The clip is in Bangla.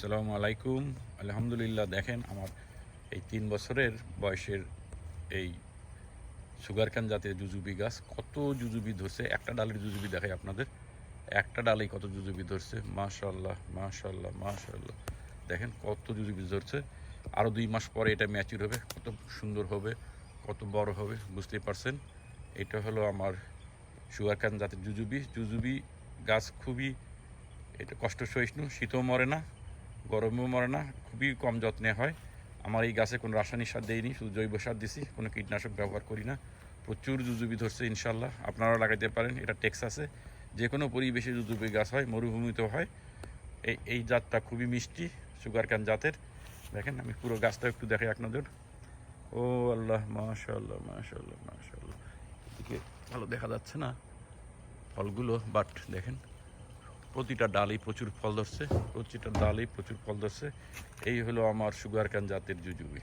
আসসালামু আলাইকুম। আলহামদুলিল্লাহ, দেখেন আমার এই তিন বছরের বয়সের এই সুগারকান জাতের জুজুবি গাছ কত জুজুবি ধরছে। একটা ডালের জুজুবি দেখাই আপনাদের। একটা ডালেই কত জুজুবি ধরছে। মাশাল্লাহ মাশাল্লাহ মাশাল্লাহ দেখেন কত জুজুবি ধরছে। আরও দুই মাস পরে এটা ম্যাচিউর হবে, কত সুন্দর হবে, কত বড় হবে, বুঝতেই পারছেন? এটা হলো আমার সুগারকান জাতের জুজুবি। জুজুবি গাছ খুবই, এটা কষ্ট সহিষ্ণু শীতও মরে না। গরমেও মরে না, খুবই কম যত্নে হয়। আমার এই গাছে কোনো রাসায়নিক সার দেইনি, শুধু জৈব সার দিছি, কোনো কীটনাশক ব্যবহার করি না। প্রচুর জুজুবি ধরছে ইনশাল্লাহ আপনারাও লাগাইতে পারেন, এটা টেক্সাসে যে কোনো পরিবেশে জুজুবি গাছ হয়, মরুভূমিতেও হয়। এই এই জাতটা খুবই মিষ্টি সুগার ক্যান জাতের। দেখেন, আমি পুরো গাছটা একটু দেখাই আপনাদের। ও আল্লাহ মাশাল্লাহ মাশাল্লাহ মাশাল্লাহ এদিকে ভালো দেখা যাচ্ছে না ফলগুলো বাট দেখেন। প্রতিটা ডালেই প্রচুর ফল ধরছে, প্রতিটা ডালেই প্রচুর ফল ধরছে। এই হলো আমার সুগার ক্যান জাতের জুজুবি।